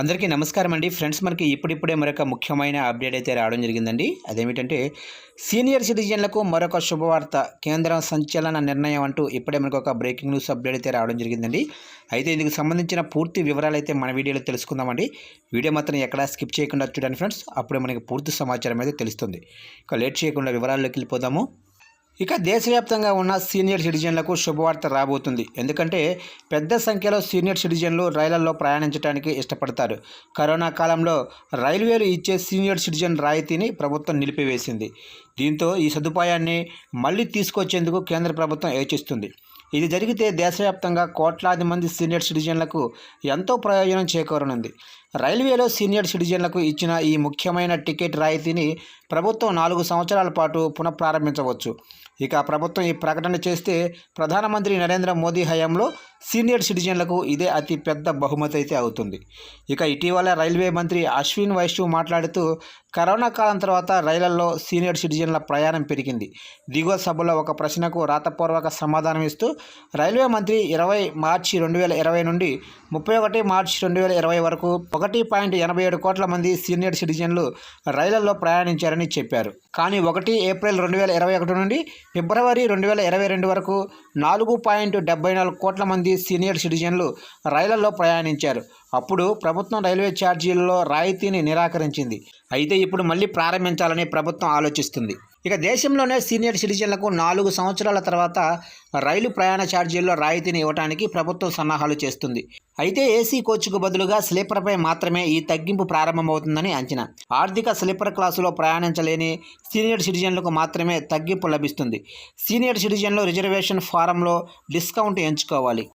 అందరికీ నమస్కారం అండి. ఫ్రెండ్స్ మనకి ఇప్పుడిప్పుడే మరొక ముఖ్యమైన అప్డేట్ అయితే రావడం జరిగిందండి. అదేమిటంటే సీనియర్ సిటిజన్లకు మరొక శుభవార్త కేంద్రం సంచలన నిర్ణయం అంటూ ఇప్పుడే మనకు ఒక బ్రేకింగ్ న్యూస్ అప్డేట్ అయితే రావడం జరిగిందండి. అయితే ఇందుకు సంబంధించిన పూర్తి వివరాలు అయితే మన వీడియోలో తెలుసుకుందామండి. వీడియో మాత్రం ఎక్కడా స్కిప్ చేయకుండా చూడండి ఫ్రెండ్స్. అప్పుడే మనకి పూర్తి సమాచారం అయితే తెలుస్తుంది. ఇక లేట్ చేయకుండా వివరాల్లోకి వెళ్ళిపోదాము. ఇక దేశవ్యాప్తంగా ఉన్న సీనియర్ సిటిజన్లకు శుభవార్త రాబోతుంది. ఎందుకంటే పెద్ద సంఖ్యలో సీనియర్ సిటిజన్లు రైళ్ళలో ప్రయాణించడానికి ఇష్టపడతారు. కరోనా కాలంలో రైల్వేలు ఇచ్చే సీనియర్ సిటిజన్ రాయితీని ప్రభుత్వం నిలిపివేసింది. దీంతో ఈ సదుపాయాన్ని మళ్ళీ తీసుకొచ్చేందుకు కేంద్ర ప్రభుత్వం యోచిస్తుంది ఇది జరిగితే దేశవ్యాప్తంగా కోట్లాది మంది సీనియర్ సిటిజన్లకు ఎంతో ప్రయోజనం చేకూరనుంది. రైల్వేలో సీనియర్ సిటిజన్లకు ఇచ్చిన ఈ ముఖ్యమైన టికెట్ రాయితీని ప్రభుత్వం నాలుగు సంవత్సరాల పాటు పునఃప్రారంభించవచ్చు. ఇక ప్రభుత్వం ఈ ప్రకటన చేస్తే ప్రధానమంత్రి నరేంద్ర మోదీ హయాంలో సీనియర్ సిటిజన్లకు ఇదే అతి పెద్ద బహుమతి అయితే అవుతుంది. ఇక ఇటీవల రైల్వే మంత్రి అశ్విన్ వైష్ణవ్ మాట్లాడుతూ కరోనా కాలం తర్వాత రైళ్ళలో సీనియర్ సిటిజన్ల ప్రయాణం పెరిగింది. దిగువ సభలో ఒక ప్రశ్నకు రాతపూర్వక సమాధానం ఇస్తూ రైల్వే మంత్రి ఇరవై మార్చి రెండు వేల ఇరవై నుండి ముప్పై ఒకటి మార్చి రెండు వేల ఇరవై వరకు ఒకటి పాయింట్ ఎనభై ఏడు కోట్ల మంది సీనియర్ సిటిజన్లు రైళ్ళలో ప్రయాణించారని చెప్పారు. కానీ ఒకటి ఏప్రిల్ రెండు వేల ఇరవై ఒకటి నుండి ఫిబ్రవరి రెండు వేల ఇరవై రెండు వరకు నాలుగు పాయింట్ డెబ్బై నాలుగు కోట్ల మంది సీనియర్ సిటిజన్లు రైళ్ళలో ప్రయాణించారు. అప్పుడు ప్రభుత్వం రైల్వే ఛార్జీలలో రాయితీని నిరాకరించింది. అయితే ఇప్పుడు మళ్ళీ ప్రారంభించాలని ప్రభుత్వం ఆలోచిస్తుంది. ఇక దేశంలోనే సీనియర్ సిటిజన్లకు నాలుగు సంవత్సరాల తర్వాత రైలు ప్రయాణ ఛార్జీల్లో రాయితీని ఇవ్వడానికి ప్రభుత్వం సన్నాహాలు చేస్తుంది. అయితే ఏసీ కోచ్కు బదులుగా స్లీపర్పై మాత్రమే ఈ తగ్గింపు ప్రారంభమవుతుందని అంచనా. ఆర్థిక స్లీపర్ క్లాసులో ప్రయాణించలేని సీనియర్ సిటిజన్లకు మాత్రమే తగ్గింపు లభిస్తుంది. సీనియర్ సిటిజన్లు రిజర్వేషన్ ఫారంలో డిస్కౌంట్ ఎంచుకోవాలి.